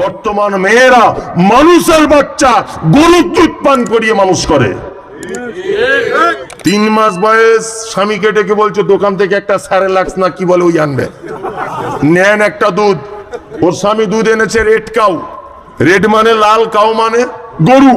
বর্তমান মেয়েরা মানুষের বাচ্চা গরুর দুধ পান করিয়ে মানুষ করে। তিন মাস বয়স স্বামীকে ডেকে বলছে, দোকান থেকে একটা সাড়ে লাক্স না কি বলে ওই আনবে? নেন একটা দুধ। ওর স্বামী দুধ এনেছে, রেড কাউ। রেড মানে লাল, কাউ মানে গরু।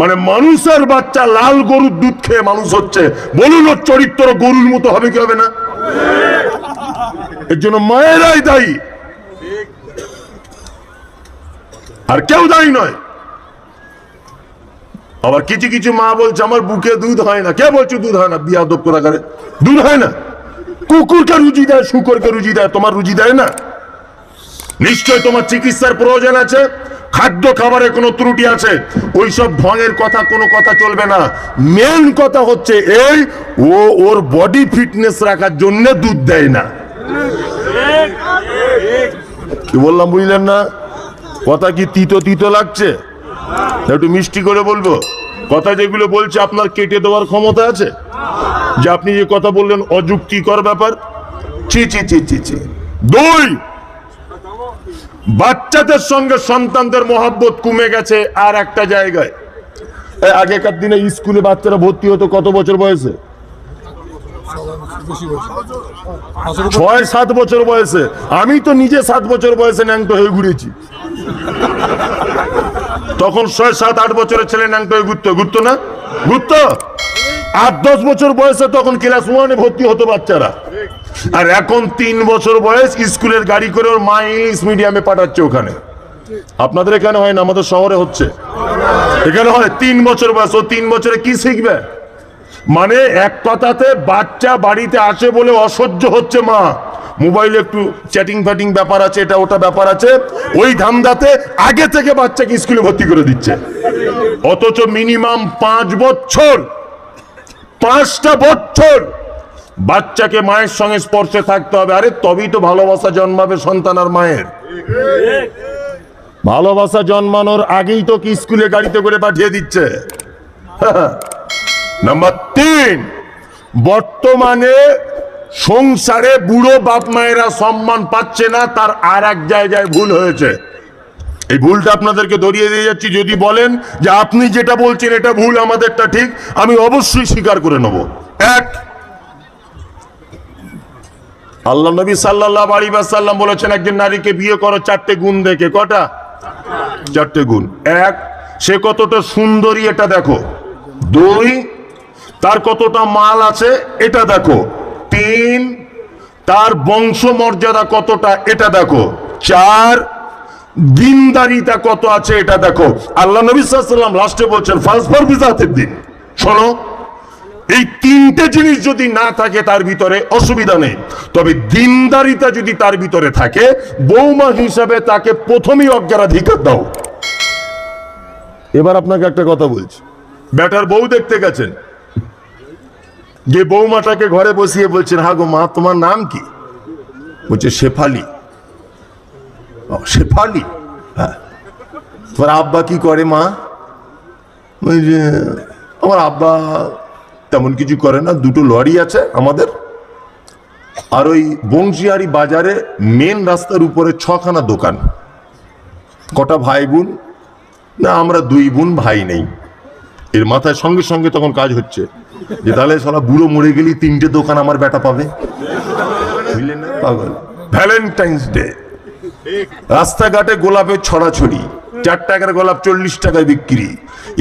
মানে মানুষের বাচ্চা লাল গরুর দুধ খেয়ে মানুষ হচ্ছে। বলুন ওর চরিত্র গরুর মতো হবে কি হবে না? এর জন্য মায়েরাই দায়ী। আর কেউ দায়ী নয়। আবার কিছু কিছু মা বলছে, আমার বুকে দুধ হয় না। কে বলছো দুধ হয় না? বিয়া দপ করা দুধ হয় না। কুকুরকে রুজি দেয়, শুকরকে রুজি দেয়, তোমার রুজি দেয় না? নিশ্চয় তোমার চিকিৎসার প্রয়োজন আছে, খাদ্য খাবারে কোনো ত্রুটি আছে, ওইসব ঢঙের কথা কোনো কথা চলবে না। মেন কথা হচ্ছে এই, ও ওর বডি ফিটনেস রাখার জন্য দুধ দেয় না। কি বললাম, বুঝলেন না? কথা কি তিতো তিতো লাগছে? একটু মিষ্টি করে বলব। কথা যেগুলো বলছে আপনার কেটে দেওয়ার ক্ষমতা আছে? যে আপনি যে কথা বললেন অযুক্তিকর ব্যাপার? ছি ছি ছি ছি ছি। দুই, বাচ্চাদের সঙ্গে সন্তানদের মহাব্বত কমে গেছে আর একটা জায়গায়। আগেকার দিনে স্কুলে বাচ্চারা ভর্তি হতো কত বছর বয়সে? ছয় সাত বছর বয়সে। আমি তো নিজে সাত বছর বয়সে ন্যাংটো হয়ে ঘুরেছি। তখন ছয়, সাত, আট বছরের ছেলে ন্যাংটো হয়ে ঘুরতো। ঘুরতো না? ঘুরতো? আট, দশ বছর বয়সে তখন ক্লাস ওয়ানে ভর্তি হতো বাচ্চারা। আর এখন তিন বছর বয়স স্কুলের গাড়ি করে ওর মা ইংলিশ মিডিয়ামে পাঠাচ্ছে ওখানে। আপনাদের এখানে হয় না? আমাদের শহরে হচ্ছে। এখানে হয় তিন বছর বয়স। ও তিন বছরে কি শিখবে? মানে এক কথাতে বাচ্চা বাড়িতে আসে বলে অসহ্য হচ্ছে মা। মোবাইলে একটু চ্যাটিং ফ্যাটিং ব্যাপার আছে, এটা ওটা ব্যাপার আছে। ওই ধান্দাতে আগে থেকে বাচ্চাকে স্কুলে ভর্তি করে দিচ্ছে। অথচ মিনিমাম পাঁচ বছর, পাঁচটা বছর বাচ্চাকে মায়ের সঙ্গে স্পর্শে থাকতে হবে। আরে তবেই তো ভালোবাসা জন্মাবে সন্তান আর মায়ের। ভালোবাসা জন্মানোর আগেই তো কি স্কুলে গাড়িতে করে পাঠিয়ে দিচ্ছে? নাম্বার তিন বর্তমানে সংসারে বুড়ো বাপ মায়েরা সম্মান পাচ্ছে না, তার আর এক জায়গায় ভুল হয়েছে। এই ভুলটা আপনাদেরকে ধরিয়ে দিয়ে যাচ্ছি, যদি বলেন যে আপনি যেটা বলছেন এটা ভুল, আমাদেরটা ঠিক, আমি অবশ্যই স্বীকার করে নেব। এক, আল্লাহ নবী সাল্লাহ আলী সাল্লাম বলেছেন, একজন নারীকে বিয়ে করো, চারটে গুণ দেখে। কটা? চারটে গুণ। এক, সে কতটা সুন্দরী এটা দেখো। দুই তার কতটা মাল আছে এটা দেখো। তিন, তার বংশ মর্যাদা কতটা এটা দেখো। চার, দিনদারিতা কত আছে এটা দেখো। আল্লাহ নবী সাল্লাম লাস্টে বলছেন ফার্স্ট ফর বিজাতের দিন। শোনো, এই তিনটে জিনিস যদি না থাকে তার ভিতরে অসুবিধা নেই। তবে দিনদারিতা যদি তার ভিতরে থাকে, বৌমা হিসাবে তাকে প্রথমেই অগ্রাধিকার দাও। এবার আপনাকে একটা কথা বলছি। ব্যাটার বউ দেখতে গেছেন। যে বৌমাটাকে ঘরে বসিয়ে বলছেন, হা গো মা, তোমার নাম কি? বলছে, শেফালি। শেফালি? হ্যাঁ। তোমার আব্বা কি করে মা? যে, আমার আব্বা তেমন কিছু করে না, দুটো লরি আছে আমাদের। আর ওই বংশিয়ারি বাজারে মেন রাস্তার উপরে ছখানা দোকান। কটা ভাই বোন না, আমরা দুই বোন, ভাই নেই। এর মাথায় সঙ্গে সঙ্গে তখন কাজ হচ্ছে। যে তাহলে সালা বুড়ো মরে গেলি, তিনটে দোকান আমার বেটা পাবে। বুঝলেন না? পাগল। ভ্যালেন্টাইন্স ডে রাস্তাঘাটে গোলাপের ছড়াছড়ি, চার টাকার গোলাপ চল্লিশ টাকায় বিক্রি।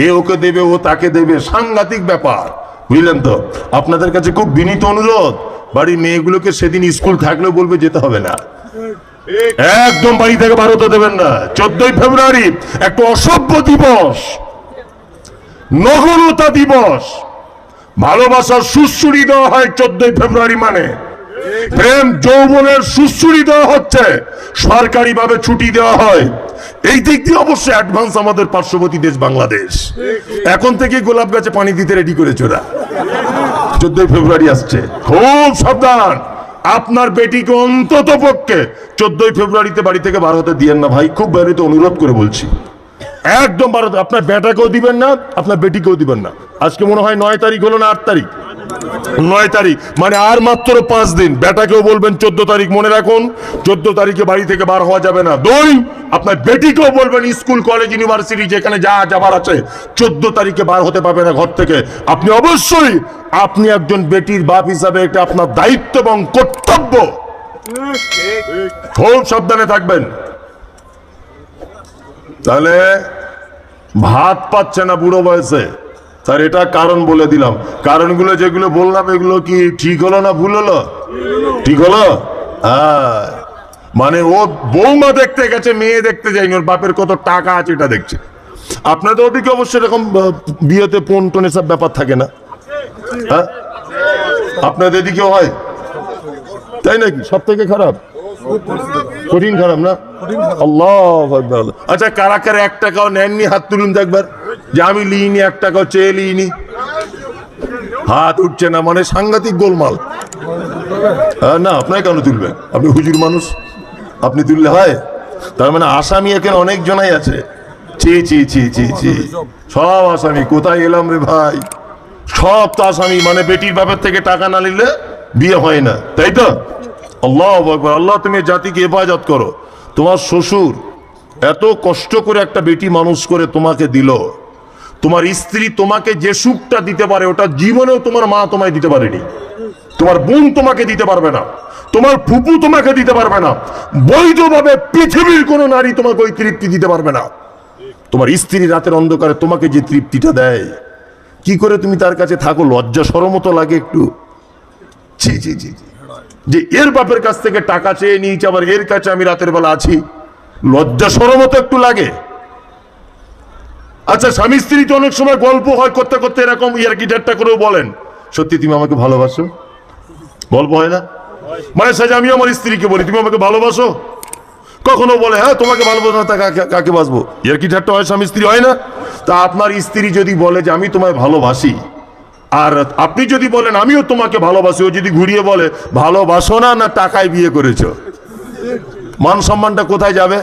এ ওকে দেবে, ও তাকে দেবে, সাংঘাতিক ব্যাপার। বুঝলেন তো? আপনাদের কাছে খুব বিনীত অনুরোধ। বাড়ির মেয়েগুলোকে সেদিন স্কুল থাকলেও বলবে যেতে হবে না। একদম বাড়ি থেকে বার হতে দেবেন না। চোদ্দই ফেব্রুয়ারি, একটা অসভ্য দিবস। নগরতা দিবস। ভালোবাসার সুশ্রুড়ি দেওয়া হয় চোদ্দই ফেব্রুয়ারি মানে। প্রেম যৌবনের সুশ্রুড়ি দেওয়া হচ্ছে সরকারি ভাবে ছুটি দেওয়া হয়। এই দিক দিয়ে অবশ্যই অ্যাডভান্স আমাদের পার্শ্ববর্তী দেশ বাংলাদেশ। এখন থেকে গোলাপ গাছে পানি দিতে রেডি করেছে ওরা। চোদ্দই ফেব্রুয়ারি আসছে। খুব সাবধান। আপনার বেটিকে অন্তত পক্ষে চোদ্দই ফেব্রুয়ারিতে বাড়ি থেকে বার হতে দিয়েন না ভাই। খুব বাড়িতে অনুরোধ করে বলছি। একদম বার আপনার বেটাকেও দিবেন না, আপনার বেটিকেও দিবেন না। আজকে মনে হয় নয় তারিখ হলো না আট তারিখ। নয় তারিখ। মানে আর মাত্র পাঁচ দিন। বেটাকেও বলবেন চোদ্দ তারিখ মনে রাখুন। চোদ্দ তারিখে বাড়ি থেকে বার হওয়া যাবে না। দুই আপনার বেটিকেও বলবেন স্কুল, কলেজ, ইউনিভার্সিটি, যেখানে যা যাবার আছে, চোদ্দ তারিখে বার হতে পারবে না ঘর থেকে। আপনি অবশ্যই আপনি একজন বেটির বাপ হিসাবে এটা আপনার দায়িত্ব এবং কর্তব্য। খুব সাবধানে থাকবেন। তাহলে ভাত পাচ্ছে না বুড়ো বয়সে। তার এটা কারণ বলে দিলাম। কারণগুলো যেগুলো বললাম, এগুলো কি ঠিক হলো না ভুল হলো? ঠিক হলো? হ্যাঁ। মানে ও বৌমা দেখতে গেছে, মেয়ে দেখতে যায়নি, ওর বাপের কত টাকা আছে এটা দেখছে। আপনাদের ওদিকে অবশ্যই এরকম বিয়েতে ফোন টোন এসব ব্যাপার থাকে না। হ্যাঁ? আপনাদের এদিকে হয়? তাই নাকি? সব থেকে খারাপ? কঠিন খারাপ না? আল্লাহ। আচ্ছা কারা কারা এক টাকাও নেননি, হাত তুলুন একবার। যে আমি লিইনি, এক টাকাও চেয়ে লিইনি। হাত উঠছে না মানে সাংঘাতিক গোলমাল। না আপনার কেন তুলবেন? আপনি হুজুর মানুষ, আপনি তুললে হয়? তার মানে আসামি এখানে অনেক জনাই আছে। চি সব আসামি, কোথায় এলাম রে ভাই? সব তো আসামি মানে বেটির বাপের থেকে টাকা না নিলে বিয়ে হয় না, তাই তো? আল্লাহ আল্লাহ তুমি জাতিকে হেফাজত করো। তোমার শ্বশুর এত কষ্ট করে একটা বেটি মানুষ করে তোমাকে দিল। তোমার স্ত্রী তোমাকে যে সুখটা দিতে পারে, ওটা জীবনেও তোমার মা তোমায় দিতে পারেনি। তোমার বোন তোমাকে দিতে পারবে না। তোমার ফুপু তোমাকে দিতে পারবে না। বৈধভাবে পৃথিবীর কোনো নারী তোমাকে ওই তৃপ্তি দিতে পারবে না। তোমার স্ত্রী রাতের অন্ধকারে তোমাকে যে তৃপ্তিটা দেয়, কি করে তুমি তার কাছে থাকো? লজ্জা সরমতো লাগে একটু। ছি ছি ছি। যে এর বাপের কাছ থেকে টাকা চেয়ে নিয়েছে, আবার এর কাছে আমি রাতের বেলা আছি। লজ্জা সরমতো একটু লাগে। আচ্ছা স্বামী স্ত্রী তো অনেক সময় গল্প হয় করতে করতে এরকম ইয়ার কি ঠাট্টা করেও বলেন। সত্যি তুমি আমাকে ভালোবাসো? গল্প হয় না? মানে সাজে আমি আমার স্ত্রীকে বলি তুমি আমাকে ভালোবাসো? কখনো বলে হ্যাঁ তোমাকে ভালোবাসো না তা কাকে- কাকে বাসবো? ইয়ার কি ঠাট্টা হয় স্বামী স্ত্রী হয় না। তা আপনার স্ত্রী যদি বলে যে আমি তোমায় ভালোবাসি আর আপনি যদি বলেন আমিও তোমাকে ভালোবাসি ও যদি ঘুরিয়ে বলে ভালোবাসো না না টাকায় বিয়ে করেছ? মান সম্মানটা কোথায় যাবে?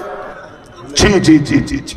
ছি ছি ছি ছি ছি।